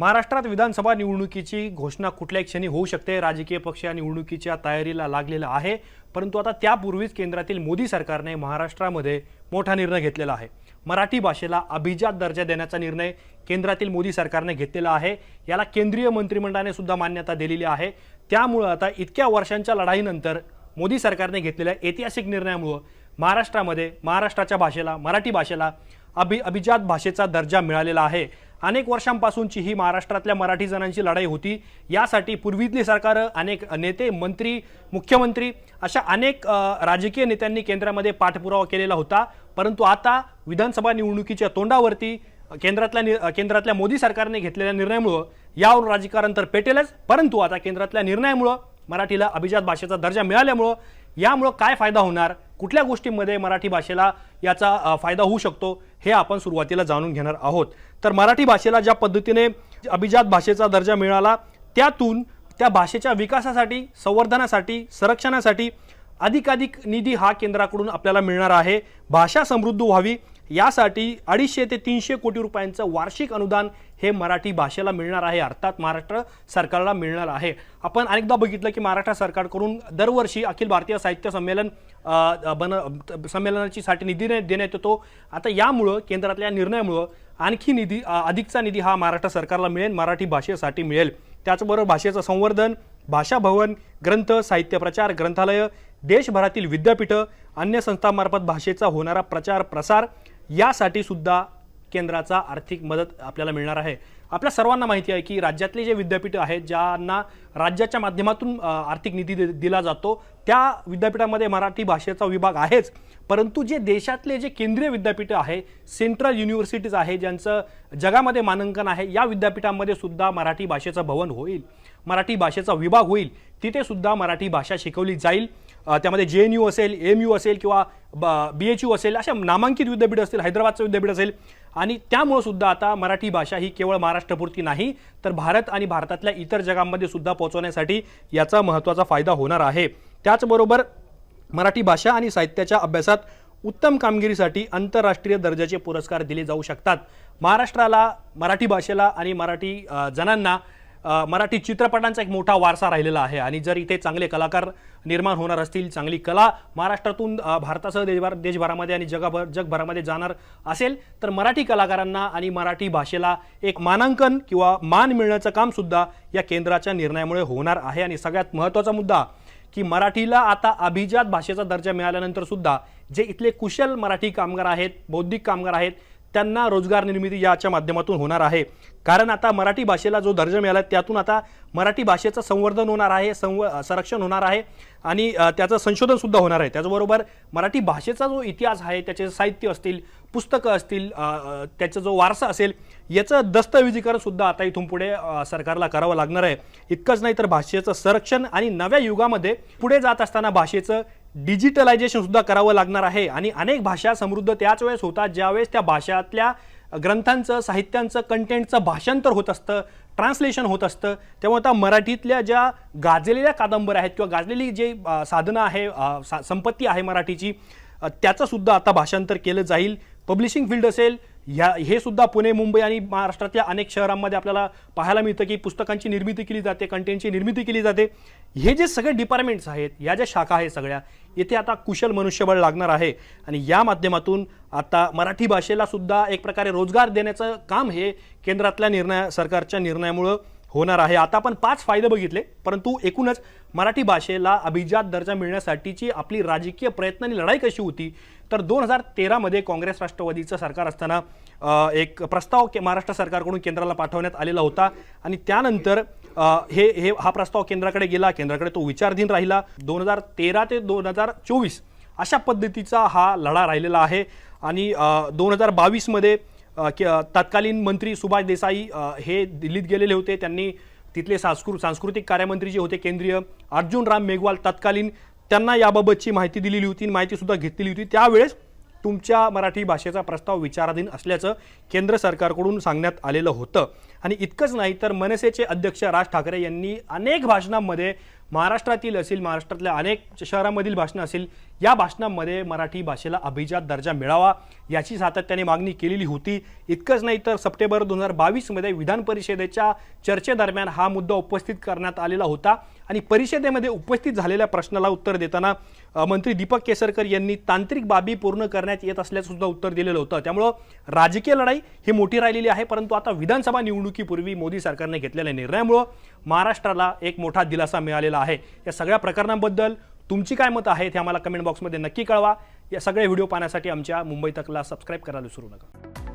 महाराष्ट्रात विधानसभा निवडणुकीची घोषणा कुठल्याही क्षणी होऊ शकते. राजकीय पक्ष या निवडणुकीच्या तयारीला लागलेला आहे. परंतु आता त्यापूर्वीच केंद्रातील मोदी सरकारने महाराष्ट्रामध्ये मोठा निर्णय घेतलेला आहे. मराठी भाषेला अभिजात दर्जा देण्याचा निर्णय केंद्रातील मोदी सरकारने घेतलेला आहे. याला केंद्रीय मंत्रिमंडळाने सुद्धा मान्यता दिलेली आहे. त्यामुळं आता इतक्या वर्षांच्या लढाईनंतर मोदी सरकारने घेतलेल्या ऐतिहासिक निर्णयामुळं महाराष्ट्रामध्ये महाराष्ट्राच्या भाषेला मराठी भाषेला अभि अभिजात भाषेचा दर्जा मिळालेला आहे. अनेक वर्षांपासूनची ही महाराष्ट्रातल्या मराठी जणांची लढाई होती. यासाठी पूर्वीतली सरकारं अनेक नेते मंत्री मुख्यमंत्री अशा अनेक राजकीय नेत्यांनी केंद्रामध्ये पाठपुरावा केलेला होता. परंतु आता विधानसभा निवडणुकीच्या तोंडावरती केंद्रातल्या नि- केंद्रातल्या मोदी सरकारने घेतलेल्या निर्णयामुळं यावरून राजकारण तर पेटेलच परंतु आता केंद्रातल्या निर्णयामुळं मराठीला अभिजात भाषेचा दर्जा मिळाल्यामुळं यामुळं काय फायदा होणार? कुठल्या गोष्टींमध्ये मराठी भाषेला याचा फायदा होऊ शकतो? हे आपण सुरुवातीला जाणून घेणार आहोत. तर मराठी भाषेला ज्या पद्धतीने अभिजात भाषेचा दर्जा मिळाला त्यातून त्या भाषेच्या विकासासाठी संवर्धनासाठी संरक्षणासाठी अधिकाधिक निधी हा केंद्राकडून आपल्याला मिळणार आहे. भाषा समृद्ध व्हावी यासाठी अडीचशे ते तीनशे कोटी रुपयांचं वार्षिक अनुदान हे मराठी भाषेला मिळणार आहे अर्थात महाराष्ट्र सरकारला मिळणार आहे. आपण अनेकदा बघितलं की महाराष्ट्र सरकारकडून दरवर्षी अखिल भारतीय साहित्य संमेलन बन संमेलनाची साठी निधी देण्यात येतो. आता यामुळं केंद्रातल्या निर्णयामुळं आणखी निधी अधिकचा निधी हा महाराष्ट्र सरकारला मिळेल मराठी भाषेसाठी मिळेल. त्याचबरोबर भाषेचं संवर्धन भाषा भवन ग्रंथ साहित्य प्रचार ग्रंथालय देशभरातील विद्यापीठं अन्य संस्थांमार्फत भाषेचा होणारा प्रचार प्रसार यासाठी सुद्धा केंद्राचा आर्थिक मदत आपल्याला मिळणार आहे. आपल्या सर्वांना माहिती आहे की राज्यातले जे विद्यापीठ आहेत ज्यांना राज्याच्या माध्यमातून आर्थिक निधी दि- दिला जातो त्या विद्यापीठामध्ये मराठी भाषेचा विभाग आहेच. परंतु जे देशातले जे केंद्रीय विद्यापीठ आहे सेंट्रल युनिव्हर्सिटीज आहे ज्यांचं जगामध्ये मानांकन आहे या विद्यापीठामध्ये सुद्धा मराठी भाषेचं भवन होईल. मराठी भाषेचा विभाग होईल. तिथे सुद्धा मराठी भाषा शिकवली जाईल. त्यामध्ये जे एन यू असेल एम यू असेल किंवा बी एच यू असेल अशा नामांकित विद्यापीठ असतील हैदराबादचं विद्यापीठ असेल. आणि त्यामुळं सुद्धा आता मराठी भाषा ही केवळ महाराष्ट्रपुरती नाही तर भारत आणि भारतातल्या इतर जगांमध्ये सुद्धा पोहोचवण्यासाठी याचा महत्त्वाचा फायदा होणार आहे. त्याचबरोबर मराठी भाषा आणि साहित्याच्या अभ्यासात उत्तम कामगिरीसाठी आंतरराष्ट्रीय दर्जाचे पुरस्कार दिले जाऊ शकतात. महाराष्ट्राला मराठी भाषेला आणि मराठी जणांना मराठी चित्रपटांचा एक मोठा वारसा राहिलेला आहे. आणि जर इथे चांगले कलाकार निर्माण होणार असतील चांगली कला महाराष्ट्रातून भारतासह देशभर देशभरामध्ये आणि जगभर जगभरामध्ये जाणार असेल तर मराठी कलाकारांना आणि मराठी भाषेला एक मानांकन किंवा मान मिळण्याचं कामसुद्धा या केंद्राच्या निर्णयामुळे होणार आहे. आणि सगळ्यात महत्त्वाचा मुद्दा की मराठीला आता अभिजात भाषेचा दर्जा मिळाल्यानंतर सुद्धा जे इथले कुशल मराठी कामगार आहेत बौद्धिक कामगार आहेत त्यांना रोजगार निर्मिती याच्या माध्यमातून होणार आहे. कारण आता मराठी भाषेला जो दर्जा मिळाला त्यातून आता मराठी भाषेचं संवर्धन होणार आहे संव संरक्षण होणार आहे आणि त्याचं संशोधनसुद्धा होणार आहे. त्याचबरोबर मराठी भाषेचा जो इतिहास आहे त्याचे साहित्य असतील पुस्तकं असतील त्याचा जो वारसा असेल याचं दस्तऐवजीकरणसुद्धा आता इथून पुढे सरकारला करावं लागणार आहे. इतकंच नाही तर भाषेचं संरक्षण आणि नव्या युगामध्ये पुढे जात असताना भाषेचं डिजिटलायझेशन सुद्धा करावं लागणार आहे. आणि अनेक भाषा समृद्ध त्याच वेळेस होतात ज्यावेळेस त्या भाषातल्या ग्रंथांचं साहित्यांचं कंटेंटचं भाषांतर होत असतं ट्रान्सलेशन होत असतं. त्यामुळे आता मराठीतल्या ज्या गाजलेल्या कादंबऱ्या आहेत किंवा गाजलेली जे साधनं आहे सा- संपत्ती आहे मराठीची त्याचंसुद्धा आता भाषांतर केलं जाईल. पब्लिशिंग फील्ड असेल ह्या हे सुद्धा पुणे मुंबई आणि महाराष्ट्रातल्या अनेक शहरांमध्ये आपल्याला पाहायला मिळतं की पुस्तकांची निर्मिती केली जाते कंटेंटची निर्मिती केली जाते. हे जे सगळे डिपार्टमेंट्स आहेत या ज्या शाखा आहेत सगळ्या येथे आता कुशल मनुष्यबळ लागणार आहे. आणि या माध्यमातून आता मराठी भाषेला सुद्धा एक प्रकारे रोजगार देण्याचं काम हे केंद्रातल्या निर्णया सरकारच्या निर्णयामुळं होणार आहे. आता आपण पाच फायदे बघितले परंतु एकूणच मराठी भाषेला अभिजात दर्जा मिळण्यासाठीची आपली राजकीय प्रयत्न आणि लढाई कशी होती तर दोन हजार तेरामध्ये काँग्रेस राष्ट्रवादीचं सरकार असताना एक प्रस्ताव के महाराष्ट्र सरकारकडून केंद्राला पाठवण्यात आलेला होता. आणि त्यानंतर हे हे हा प्रस्ताव केंद्राकडे गेला केंद्राकडे तो विचारधीन राहिला. दोन हजार तेरा ते दोन हजार चोवीस अशा पद्धतीचा हा लढा राहिलेला आहे. आणि दोन हजार बावीसमध्ये तत्कालीन मंत्री सुभाष देसाई हे दिल्लीत गेलेले होते. त्यांनी तिथले सांस्कृ सांस्कृतिक कार्यमंत्री जे होते केंद्रीय अर्जुन राम मेघवाल तत्कालीन त्यांना याबाबतची माहिती दिलेली होती माहितीसुद्धा घेतलेली होती. त्यावेळेस तुमच्या मराठी भाषेचा प्रस्ताव विचाराधीन असल्याचं केंद्र सरकारकडून सांगण्यात आलेलं होतं. आणि इतकंच नाही तर मनसेचे अध्यक्ष राज ठाकरे यांनी अनेक भाषणांमध्ये महाराष्ट्रातील असेल महाराष्ट्रातल्या अनेक शहरामधील भाषणं असेल या भाषणामध्ये मराठी भाषेला अभिजात दर्जा मिळावा याची सातत्याने मागणी केलेली होती. इतकंच नाही तर सप्टेंबर दोन हजार बावीसमध्ये विधान परिषदेच्या चर्चेदरम्यान हा मुद्दा उपस्थित करण्यात आलेला होता आणि परिषदेमध्ये उपस्थित झालेल्या प्रश्नाला उत्तर देताना मंत्री दीपक केसरकर यांनी तांत्रिक बाबी पूर्ण करण्यात येत असल्याचं सुद्धा उत्तर दिलेलं होतं. त्यामुळं राजकीय लढाई ही मोठी राहिलेली आहे परंतु आता विधानसभा निवडणुकीपूर्वी मोदी सरकारने घेतलेल्या निर्णयामुळं महाराष्ट्राला एक मोठा दिलासा मिळालेला आहे. या सगळ्या प्रकरणांबद्दल तुमची काय मतं आहेत हे आम्हाला कमेंट बॉक्समध्ये नक्की कळवा. या सगळे व्हिडिओ पाहण्यासाठी आमच्या मुंबई तकला सबस्क्राईब करायला विसरू नका.